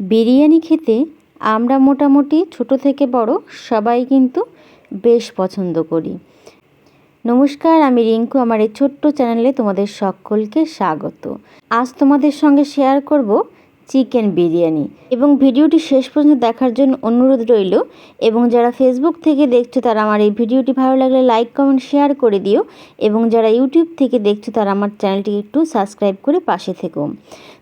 বিরিয়ানি খেতে আমরা মোটামুটি ছোট থেকে বড় সবাই কিন্তু বেশ পছন্দ করি। নমস্কার, আমি রিঙ্কু, আমার এই ছোট্ট চ্যানেলে তোমাদের সকলকে স্বাগত। আজ তোমাদের সঙ্গে শেয়ার করব চিকেন বিরিয়ানি। এবং ভিডিওটি শেষ পর্যন্ত দেখার জন্য অনুরোধ রইল। এবং যারা ফেসবুক থেকে দেখছ তারা আমার এই ভিডিওটি ভালো লাগলে লাইক কমেন্ট শেয়ার করে দিও। এবং যারা ইউটিউব থেকে দেখছ তারা আমার চ্যানেলটি একটু সাবস্ক্রাইব করে পাশে থেকো।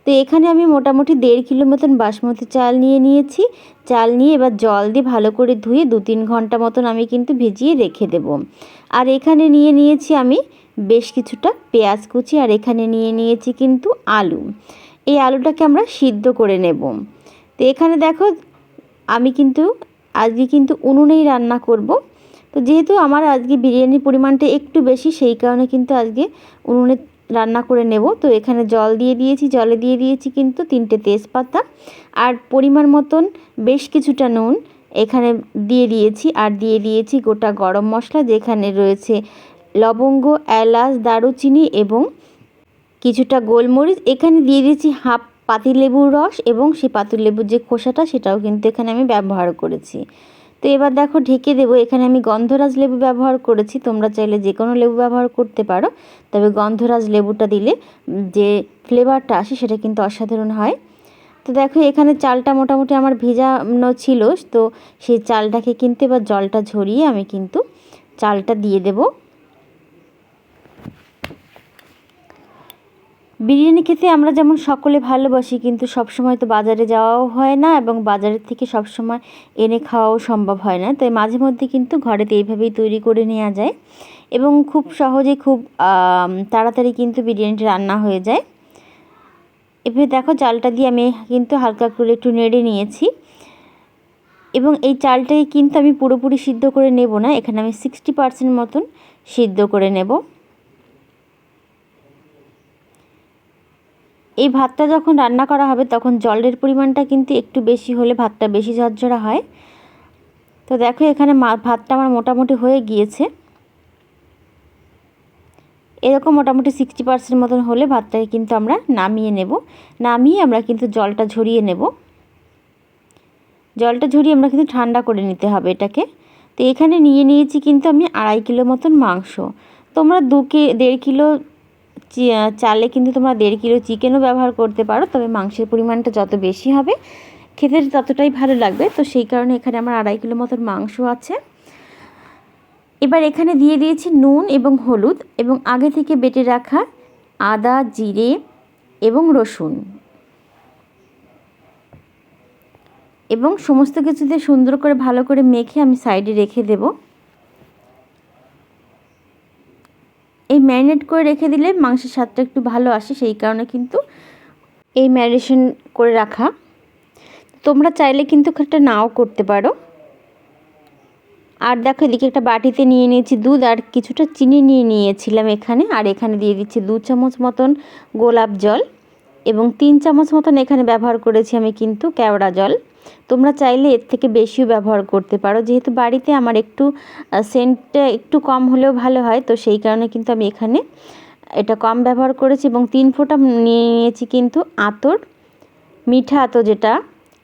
তো এখানে আমি মোটামুটি দেড় কিলো মতন বাসমতি চাল নিয়ে নিয়েছি। চাল নিয়ে এবার জল দিয়ে ভালো করে ধুয়ে দু তিন ঘণ্টা মতন আমি কিন্তু ভিজিয়ে রেখে দেব। আর এখানে নিয়ে নিয়েছি আমি বেশ কিছুটা পেঁয়াজ কুচি। আর এখানে নিয়ে নিয়েছি কিন্তু আলু। এই আলুটাকে আমরা সিদ্ধ করে নেব। তো এখানে দেখো, আমি কিন্তু আজকে কিন্তু উনুনেই রান্না করব। তো যেহেতু আমার আজকে বিরিয়ানির পরিমাণটা একটু বেশি, সেই কারণে কিন্তু আজকে উনুনে রান্না করে নেব। তো এখানে জল দিয়ে দিয়েছি, জলে দিয়ে দিয়েছি কিন্তু তিনটে তেজপাতা। আর পরিমাণ মতন বেশ কিছুটা নুন এখানে দিয়ে দিয়েছি। আর দিয়ে দিয়েছি গোটা গরম মশলা যেখানে রয়েছে লবঙ্গ, এলাচ, দারুচিনি এবং কিছুটা গোলমরিচ, এখানে দিয়ে দিয়েছি হাফ পাতিলেবুর রস এবং সেই পাতিলেবুর যে খোসাটা, সেটাও কিন্তু এখানে আমি ব্যবহার করেছি। তো এবার দেখো ঢেকে দেবো, এখানে আমি গন্ধরাজ লেবু ব্যবহার করেছি, তোমরা চাইলে যে কোনো লেবু ব্যবহার করতে পারো। তবে গন্ধরাজ লেবুটা দিলে যে ফ্লেভারটা আসে, সেটা কিন্তু অসাধারণ হয়। তো দেখো এখানে চালটা মোটামুটি আমার ভেজানো ছিল, তো সেই চালটাকে কিন্তু এবার জলটা ঝরিয়ে আমি কিন্তু চালটা দিয়ে দেবো। বিরিয়ানি খেতে আমরা যেমন সকলে ভালোবাসি, কিন্তু সবসময় তো বাজারে যাওয়াও হয় না এবং বাজারের থেকে সবসময় এনে খাওয়াও সম্ভব হয় না। তাই মাঝে মধ্যে কিন্তু ঘরেতে এইভাবেই তৈরি করে নেওয়া যায় এবং খুব সহজে খুব তাড়াতাড়ি কিন্তু বিরিয়ানিটা রান্না হয়ে যায়। এভাবে দেখো চালটা দিয়ে আমি কিন্তু হালকা করে একটু নেড়ে নিয়েছি এবং এই চালটাকে কিন্তু আমি পুরোপুরি সিদ্ধ করে নেব না, এখানে আমি সিক্সটি পার্সেন্ট মতন সিদ্ধ করে নেব। এই ভাতটা যখন রান্না করা হবে, তখন জলের পরিমাণটা কিন্তু একটু বেশি হলে ভাতটা বেশি ঝরঝরা হয়। তো দেখো, এখানে ভাতটা আমার মোটামুটি হয়ে গিয়েছে। এরকম মোটামুটি সিক্সটি পার্সেন্ট মতন হলে ভাতটাকে কিন্তু আমরা নামিয়ে নেব। নামিয়ে আমরা কিন্তু জলটা ঝরিয়ে নেব। জলটা ঝরিয়ে আমরা কিন্তু ঠান্ডা করে নিতে হবে এটাকে। তো এখানে নিয়ে নিয়েছি কিন্তু আমি আড়াই কিলো মতন মাংস। তোমরা দু কে, দেড় কিলো চালে কিন্তু তোমরা দেড় কিলো চিকেনও ব্যবহার করতে পারো, তবে মাংসের পরিমাণটা যত বেশি হবে, খেতে ততটাই ভালো লাগবে। তো সেই কারণে এখানে আমার আড়াই কিলো মতন মাংস আছে। এবার এখানে দিয়ে দিয়েছি নুন এবং হলুদ এবং আগে থেকে বেটে রাখা আদা, জিরে এবং রসুন। এবং সমস্ত কিছুতে সুন্দর করে ভালো করে মেখে আমি সাইডে রেখে দেবো। এই ম্যারিনেট করে রেখে দিলে মাংসের স্বাদটা একটু ভালো আসে, সেই কারণে কিন্তু এই ম্যারিনেশন করে রাখা। তোমরা চাইলে কিন্তু একটা নাও করতে পারো। আর দেখো এদিকে একটা বাটিতে নিয়ে নিয়েছি দুধ, আর কিছুটা চিনি নিয়ে নিয়েছিলাম এখানে, আর এখানে দিয়ে দিচ্ছি দু চামচ মতন গোলাপ জল এবং তিন চামচ মতন এখানে ব্যবহার করেছি আমি কিন্তু কেওড়া জল। তোমরা চাইলে এর থেকে বেশিও ব্যবহার করতে পারো। যেহেতু বাড়িতে আমার একটু সেন্টটা একটু কম হলেও ভালো হয়, তো সেই কারণে কিন্তু আমি এখানে এটা কম ব্যবহার করেছি এবং তিন ফোঁটা নিয়ে নিয়েছি কিন্তু আতর, মিঠা আতর যেটা,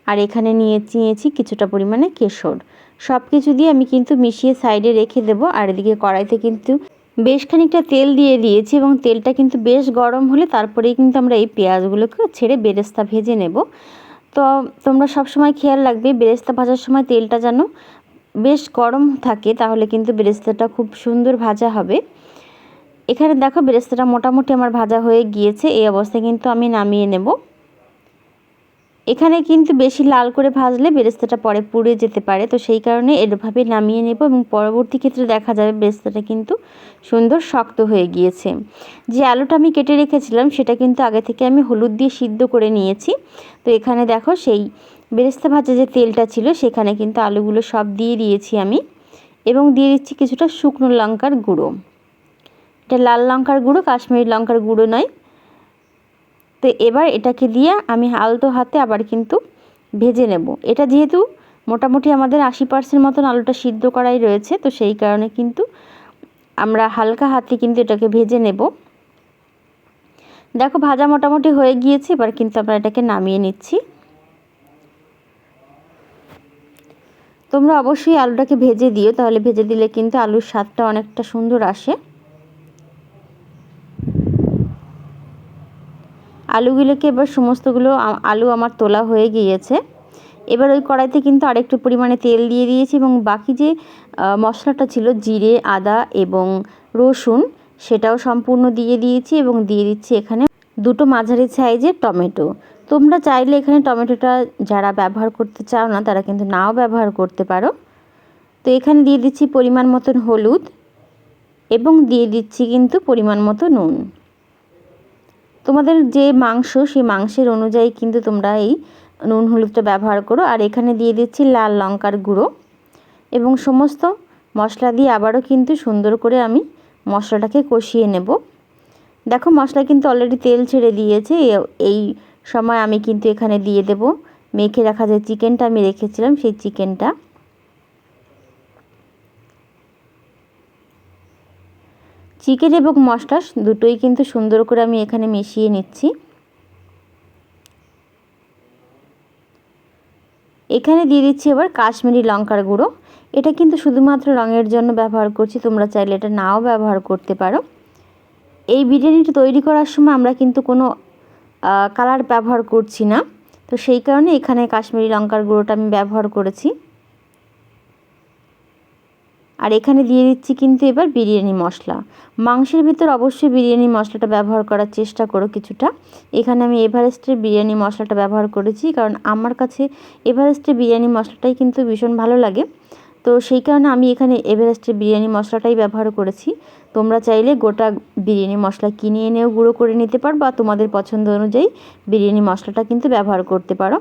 আর এখানে নিয়ে নিয়েছি কিছুটা পরিমাণে কেশর। সব কিছু দিয়ে আমি কিন্তু মিশিয়ে সাইডে রেখে দেবো, আর এদিকে কড়াইতে কিন্তু বেশ খানিকটা তেল দিয়ে দিয়েছি এবং তেলটা কিন্তু বেশ গরম হলে তারপরেই কিন্তু আমরা এই পেঁয়াজগুলোকে ছেড়ে বেরেস্তা ভেজে নেব। তো তোমরা সব সময় খেয়াল রাখবে, বেরেস্তা ভাজার সময় তেলটা যেন বেশ গরম থাকে, তাহলে কিন্তু বেরেস্তাটা খুব সুন্দর ভাজা হবে। এখানে দেখো বেরেস্তাটা মোটামুটি আমার ভাজা হয়ে গিয়েছে, এই অবস্থায় কিন্তু আমি নামিয়ে নেব। এখানে কিন্তু বেশি লাল করে ভাজলে বেরেস্তাটা পরে পুড়ে যেতে পারে। তো সেই কারণে এরভাবে নামিয়ে নেব এবং পরবর্তী ক্ষেত্রে দেখা যাবে বেরেস্তাটা কিন্তু সুন্দর শক্ত হয়ে গিয়েছে। যে আলুটা আমি কেটে রেখেছিলাম, সেটা কিন্তু আগে থেকে আমি হলুদ দিয়ে সিদ্ধ করে নিয়েছি। তো এখানে দেখো সেই বেরেস্তা ভাজা যে তেলটা ছিল, সেখানে কিন্তু আলুগুলো সব দিয়ে দিয়েছি আমি এবং দিয়ে দিচ্ছি কিছুটা শুকনো লঙ্কার গুঁড়ো। এটা লাল লঙ্কার গুঁড়ো, কাশ্মীরি লঙ্কার গুঁড়ো নয়। তো এবার এটাকে দিয়ে আমি আলতো হাতে আবার কিন্তু ভেজে নেব। এটা যেহেতু মোটামুটি আমাদের আশি পার্সেন্ট মতন আলুটা সিদ্ধ করাই রয়েছে, তো সেই কারণে কিন্তু আমরা হালকা হাতে কিন্তু এটাকে ভেজে নেব। দেখো ভাজা মোটামুটি হয়ে গিয়েছে, এবার কিন্তু আমরা এটাকে নামিয়ে নিচ্ছি। তোমরা অবশ্যই আলুটাকে ভেজে দিও, তাহলে ভেজে দিলে কিন্তু আলুর স্বাদটা অনেকটা সুন্দর আসে। আলুগুলোকে এবার সমস্তগুলো আলু আমার তোলা হয়ে গিয়েছে। এবার ওই কড়াইতে কিন্তু আরেকটু পরিমাণে তেল দিয়ে দিয়েছি এবং বাকি যে মশলাটা ছিল জিরে, আদা এবং রসুন, সেটাও সম্পূর্ণ দিয়ে দিয়েছি এবং দিয়ে দিচ্ছি এখানে দুটো মাঝারি সাইজের টমেটো। তোমরা চাইলে এখানে টমেটোটা যারা ব্যবহার করতে চাও না, তারা কিন্তু নাও ব্যবহার করতে পারো। তো এখানে দিয়ে দিচ্ছি পরিমাণ মতন হলুদ এবং দিয়ে দিচ্ছি কিন্তু পরিমাণ মতো নুন। তোমাদের যে মাংস, সেই মাংসের অনুযায়ী কিন্তু তোমরা এই নুন, হলুদটা ব্যবহার করো। আর এখানে দিয়ে দিচ্ছি লাল লঙ্কার গুঁড়ো এবং সমস্ত মশলা দিয়ে আবারও কিন্তু সুন্দর করে আমি মশলাটাকে কষিয়ে নেব। দেখো, মশলা কিন্তু অলরেডি তেল ছেড়ে দিয়েছে। এই সময় আমি কিন্তু এখানে দিয়ে দেব। মেখে রাখা যে চিকেনটা আমি রেখেছিলাম, সেই চিকেনটা চিকেন এবং মশলা দুটোই কিন্তু সুন্দর করে আমি এখানে মিশিয়ে নিচ্ছি। এখানে দিয়ে দিচ্ছি এবার কাশ্মীরি লঙ্কার গুঁড়ো। এটা কিন্তু শুধুমাত্র রঙের জন্য ব্যবহার করছি, তোমরা চাইলে এটা নাও ব্যবহার করতে পারো। এই বিরিয়ানিটা তৈরি করার সময় আমরা কিন্তু কোনো কালার ব্যবহার করছি না। তো সেই কারণে এখানে কাশ্মীরি লঙ্কার গুঁড়োটা আমি ব্যবহার করেছি। আর এখানে দিয়ে দিচ্ছি কিন্তু এবার বিরিয়ানি মশলা। মাংসের ভিতর অবশ্যই বিরিয়ানি মশলাটা ব্যবহার করার চেষ্টা করো কিছুটা। এখানে আমি এভারেস্টের বিরিয়ানি মশলাটা ব্যবহার করেছি, কারণ আমার কাছে এভারেস্টের বিরিয়ানি মশলাটাই কিন্তু ভীষণ ভালো লাগে। তো সেই কারণে আমি এখানে এভারেস্টের বিরিয়ানি মশলাটাই ব্যবহার করেছি। তোমরা চাইলে গোটা বিরিয়ানি মশলা কিনে এনেও গুঁড়ো করে নিতে পারো বা তোমাদের পছন্দ অনুযায়ী বিরিয়ানি মশলাটা কিন্তু ব্যবহার করতে পারো।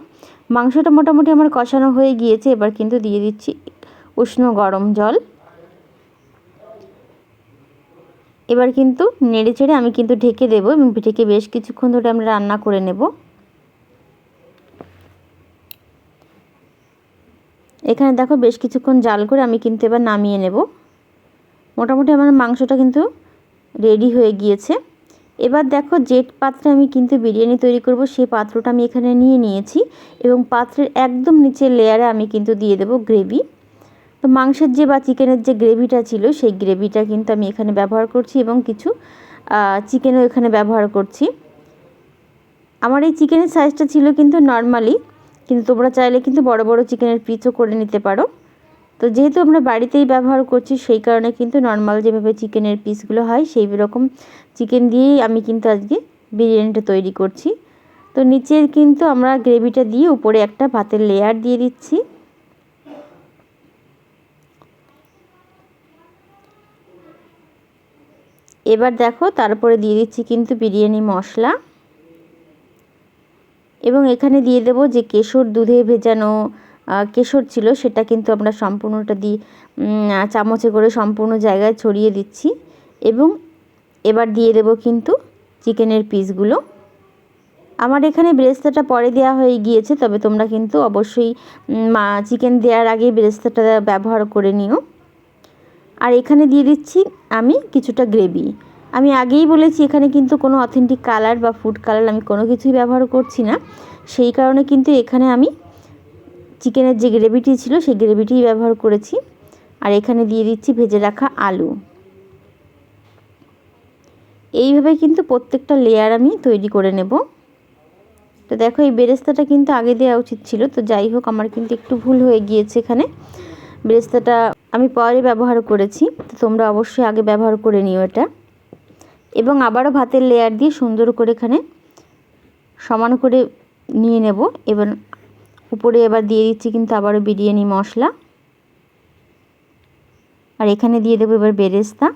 মাংসটা মোটামুটি আমার কষানো হয়ে গিয়েছে, এবার কিন্তু দিয়ে দিচ্ছি উষ্ণ গরম জল। এবার কিন্তু নেড়ে চেড়ে আমি কিন্তু ঢেকে দেবো এবং ঢেকে বেশ কিছুক্ষণ ধরে আমরা রান্না করে নেব। এখানে দেখো বেশ কিছুক্ষণ জাল করে আমি কিন্তু এবার নামিয়ে নেব। মোটামুটি আমার মাংসটা কিন্তু রেডি হয়ে গিয়েছে। এবার দেখো যে পাত্রে আমি কিন্তু বিরিয়ানি তৈরি করব সেই পাত্রটা আমি এখানে নিয়ে নিয়েছি এবং পাত্রের একদম নিচের লেয়ারে আমি কিন্তু দিয়ে দেব গ্রেভি তো মাংসের যে বা চিকেনের যে গ্রেভিটা ছিল, সেই গ্রেভিটা কিন্তু আমি এখানে ব্যবহার করছি এবং কিছু চিকেনও এখানে ব্যবহার করছি। আমার এই চিকেনের সাইজটা ছিল কিন্তু নর্মালি কিন্তু তোমরা চাইলে কিন্তু বড় বড় চিকেনের পিসও করে নিতে পারো। তো যেহেতু আমরা বাড়িতেই ব্যবহার করছি, সেই কারণে কিন্তু নর্মাল যেভাবে চিকেনের পিসগুলো হয়, সেই রকম চিকেন দিয়েই আমি কিন্তু আজকে বিরিয়ানিটা তৈরি করছি। তো নিচের কিন্তু আমরা গ্রেভিটা দিয়ে উপরে একটা ভাতের লেয়ার দিয়ে দিচ্ছি। এবার দেখো তারপরে দিয়ে দিচ্ছি কিন্তু বিরিয়ানি মশলা। এবং এখানে দিয়ে দেব যে কেশর দুধে ভেজানো কেশর ছিল সেটা কিন্তু আমরা সম্পূর্ণটা দিয়ে চামচে করে সম্পূর্ণ জায়গায় ছড়িয়ে দিচ্ছি। এবং এবার দিয়ে দেব কিন্তু চিকেনের পিসগুলো। আমার এখানে ব্রেস্তাটা পরে দেওয়া হয়ে গিয়েছে, তবে তোমরা কিন্তু অবশ্যই চিকেন দেওয়ার আগে ব্রেস্তাটা ব্যবহার করে নিও। আর এখানে দিয়ে দিচ্ছি আমি কিছুটা গ্রেভি। আমি আগেই বলেছি এখানে কিন্তু কোনো অথেন্টিক কালার বা ফুড কালার আমি কোনো কিছুই ব্যবহার করছি না। সেই কারণে কিন্তু এখানে আমি চিকেনের যে গ্রেভিটি ছিল সেই গ্রেভিটি ব্যবহার করেছি। আর এখানে দিয়ে দিচ্ছি ভেজে রাখা আলু। এইভাবে কিন্তু প্রত্যেকটা লেয়ার আমি তৈরি করে নেব। তো দেখো এই বেরেস্তাটা কিন্তু আগে দেওয়া উচিত ছিল। তো যাই হোক, আমার কিন্তু একটু ভুল হয়ে গিয়েছে এখানে। বেরেস্তাটা আমি পরে ব্যবহার করেছি, তো তোমরা অবশ্যই আগে ব্যবহার করে নিও এটা। এবং আবারও ভাতের লেয়ার দিয়ে সুন্দর করে এখানে সমান করে নিয়ে নেব। এবার উপরে এবার দিয়ে দিচ্ছি কিন্তু আবারও বিরিয়ানি মশলা। আর এখানে দিয়ে দেবো এবার বেরেস্তা।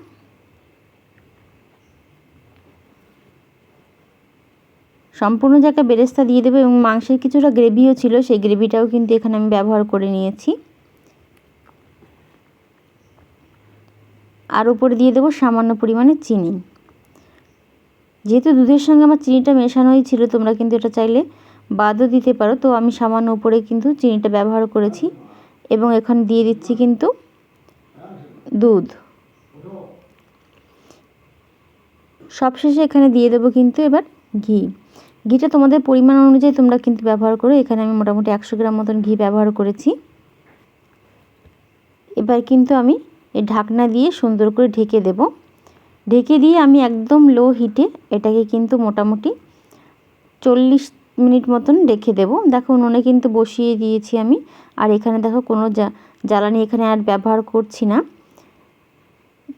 সম্পূর্ণ জায়গায় বেরেস্তা দিয়ে দেবো এবং মাংসের কিছুটা গ্রেভিও ছিল, সেই গ্রেভিটাও কিন্তু এখানে আমি ব্যবহার করে নিয়েছি। আর উপরে দিয়ে দেবো সামান্য পরিমাণে চিনি। যেহেতু দুধের সঙ্গে আমার চিনিটা মেশানোই ছিল, তোমরা কিন্তু এটা চাইলে বাদও দিতে পারো। তো আমি সামান্য উপরে কিন্তু চিনিটা ব্যবহার করেছি এবং এখানে দিয়ে দিচ্ছি কিন্তু দুধ। সবশেষে এখানে দিয়ে দেবো কিন্তু এবার ঘি। ঘিটা তোমাদের পরিমাণ অনুযায়ী তোমরা কিন্তু ব্যবহার করো। এখানে আমি মোটামুটি একশো গ্রাম মতন ঘি ব্যবহার করেছি। এবার কিন্তু আমি এই ঢাকনা দিয়ে সুন্দর করে ঢেকে দেব। ঢেকে দিয়ে আমি একদম লো হিটে এটাকে কিন্তু মোটামুটি চল্লিশ মিনিট মতন রেখে দেব। দেখো উনুনে কিন্তু বসিয়ে দিয়েছি আমি। আর এখানে দেখো কোনো জ্বালানি এখানে আর ব্যবহার করছি না।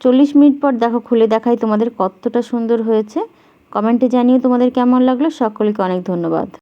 চল্লিশ মিনিট পর দেখো খুলে দেখাই তোমাদের কতটা সুন্দর হয়েছে। কমেন্টে জানিও তোমাদের কেমন লাগল। সকলকে অনেক ধন্যবাদ।